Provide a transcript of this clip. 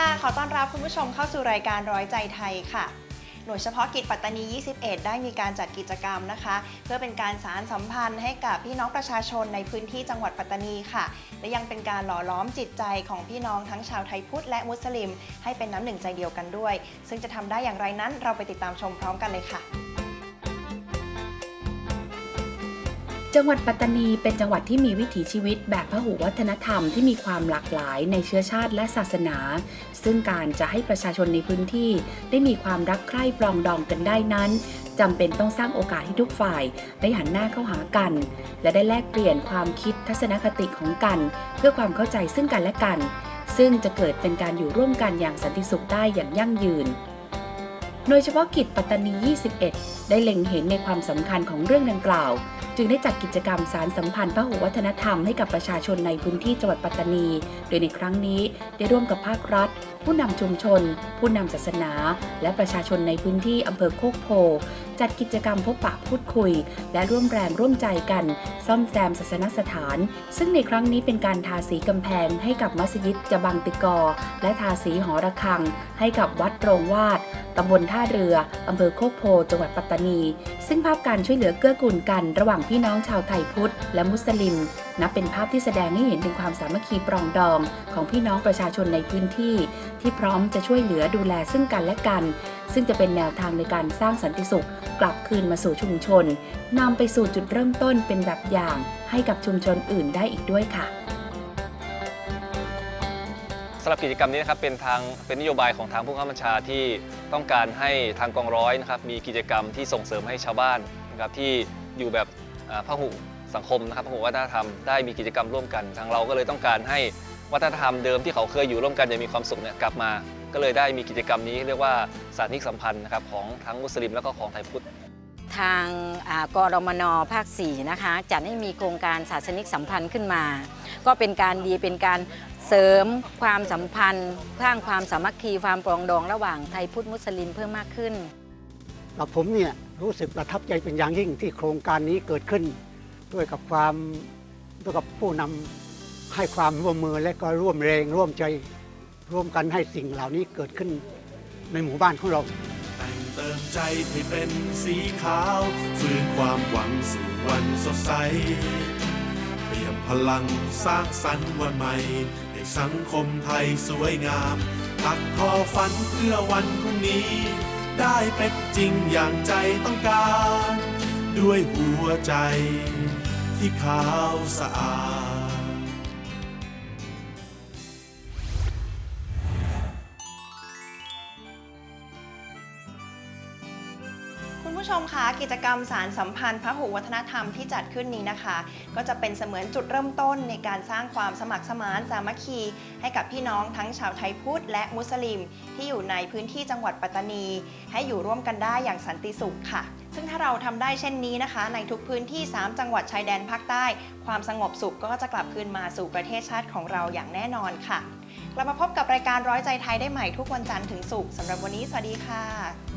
ค่ะ ขอต้อนรับคุณผู้ชมเข้าสู่รายการร้อยใจไทยค่ะ หน่วยเฉพาะกิจปัตตานี 21 ได้มีการจัดกิจกรรมนะคะ เพื่อเป็นการสารสัมพันธ์ให้กับพี่น้องประชาชนในพื้นที่จังหวัดปัตตานีค่ะ และยังเป็นการหล่อล้อมจิตใจของพี่น้องทั้งชาวไทยพุทธและมุสลิม ให้เป็นน้ำหนึ่งใจเดียวกันด้วย ซึ่งจะทำได้อย่างไรนั้นเราไปติดตามชมพร้อมกันเลยค่ะ จังหวัดปัตตานีเป็นจังหวัดที่มีวิถีชีวิตแบบพหุวัฒนธรรมที่มีความหลากหลายในเชื้อชาติและศาสนา ซึ่งการจะให้ประชาชนในพื้นที่ได้มีความรักใคร่ปรองดองกันได้นั้นจำเป็นต้องสร้างโอกาสให้ทุกฝ่ายได้หันหน้าเข้าหากัน และได้แลกเปลี่ยนความคิดทัศนคติของกัน เพื่อความเข้าใจซึ่งกันและกัน ซึ่งจะเกิดเป็นการอยู่ร่วมกันอย่างสันติสุขได้อย่างยั่งยืน โดยเฉพาะกิจปัตตานี 21 ได้เล็งเห็นในความสำคัญของเรื่องดังกล่าว จึงได้จัดกิจกรรมสารสัมพันธ์พหุวัฒนธรรมให้กับประชาชนในพื้นที่จังหวัดปัตตานี โดยในครั้งนี้ได้ร่วมกับภาครัฐ ผู้นำชุมชน ผู้นำศาสนา และประชาชนในพื้นที่อำเภอโคกโพจัดกิจกรรมพบปะพูดคุย และร่วมแรงร่วมใจกัน ซ่อมแซมศาสนสถาน ซึ่งในครั้งนี้เป็นการทาสีกำแพงให้กับมัสยิดจบังติกอ และทาสีหอระฆัง ให้กับวัดโรงวาด ตำบลท่าเรือ อำเภอโคกโพ จังหวัดปัตตานี ซึ่งภาพการช่วยเหลือเกื้อกูลกันระหว่างพี่น้องชาวไทยพุทธและมุสลิม นับเป็นภาพที่แสดงให้เห็นถึงความสามัคคีปรองดองของพี่น้องประชาชนในพื้นที่ ที่พร้อมจะช่วยเหลือดูแลซึ่งกันและกัน ซึ่งจะเป็นแนวทางในการสร้างสันติสุข กลับคืนมาสู่ชุมชนนำไปสู่จุดเริ่มต้นเป็นแบบอย่าง ให้กับชุมชนอื่นได้อีกด้วยค่ะ หรับกิจกรรมนี้นะครับเป็นทางเป็นนโยบายของทางผู้ข้าบัญชาที่ต้องการให้ทางกองร้อยนะครับมีกิจกรรมที่ส่งเสริมให้ชาวบ้านนะครับที่อยู่แบบพหุสังคมนะครับพหุวัฒนธรรมได้มีกิจกรรมร่วมกัน ทางเราก็เลยต้องการให้วัฒนธรรมเดิมที่เขาเคยอยู่ร่วมกันอย่างมีความสุขเนี่ยกลับมา ก็เลยได้มีกิจกรรมนี้เรียกว่าสาธนิกสัมพันธ์นะครับของทั้งมุสลิมและก็ของไทยพุทธทางอ่ากรมนภาค 4 นะคะจัดให้มีโครงการศาสนิกสัมพันธ์ขึ้นมา ก็เป็นการดีเป็นการ เสริมความสัมพันธ์สร้างความสามัคคีความปรองดองระหว่างไทยพุทธมุสลิมเพิ่มมากขึ้นกับผมเนี่ยรู้สึกประทับใจเป็นอย่างยิ่งที่โครงการนี้เกิดขึ้น ด้วยกับความด้วยกับผู้นำให้ความร่วมมือและก็ร่วมแรงร่วมใจร่วมกันให้สิ่งเหล่านี้เกิดขึ้นในหมู่บ้านของเราแต่งเติมใจให้เป็นสีขาวฟื้นความหวังสู่วันสดใสเปลี่ยนพลังสร้างสรรค์วันใหม่ ให้สังคมไทยสวยงามตักทอฝันเพื่อวันพรุ่งนี้ ได้เป็นจริงอย่างใจต้องการ ด้วยหัวใจที่ขาวสะอาด ผู้ชมคะกิจกรรมสารสัมพันธ์พหุวัฒนธรรมที่จัดขึ้นนี้นะคะ ก็จะเป็นเสมือนจุดเริ่มต้นในการสร้างความสมัครสมานสามัคคี ให้กับพี่น้องทั้งชาวไทยพุทธและมุสลิม ที่อยู่ในพื้นที่จังหวัดปัตตานี ให้อยู่ร่วมกันได้อย่างสันติสุขค่ะ ซึ่งถ้าเราทำได้เช่นนี้นะคะ ในทุกพื้นที่ 3 จังหวัดชายแดนภาคใต้ ความสงบสุขก็จะกลับคืนมาสู่ประเทศชาติของเราอย่างแน่นอนค่ะกลับมาพบกับรายการร้อยใจไทยได้ใหม่ทุกวันจันทร์ถึงศุกร์สำหรับวันนี้สวัสดีค่ะ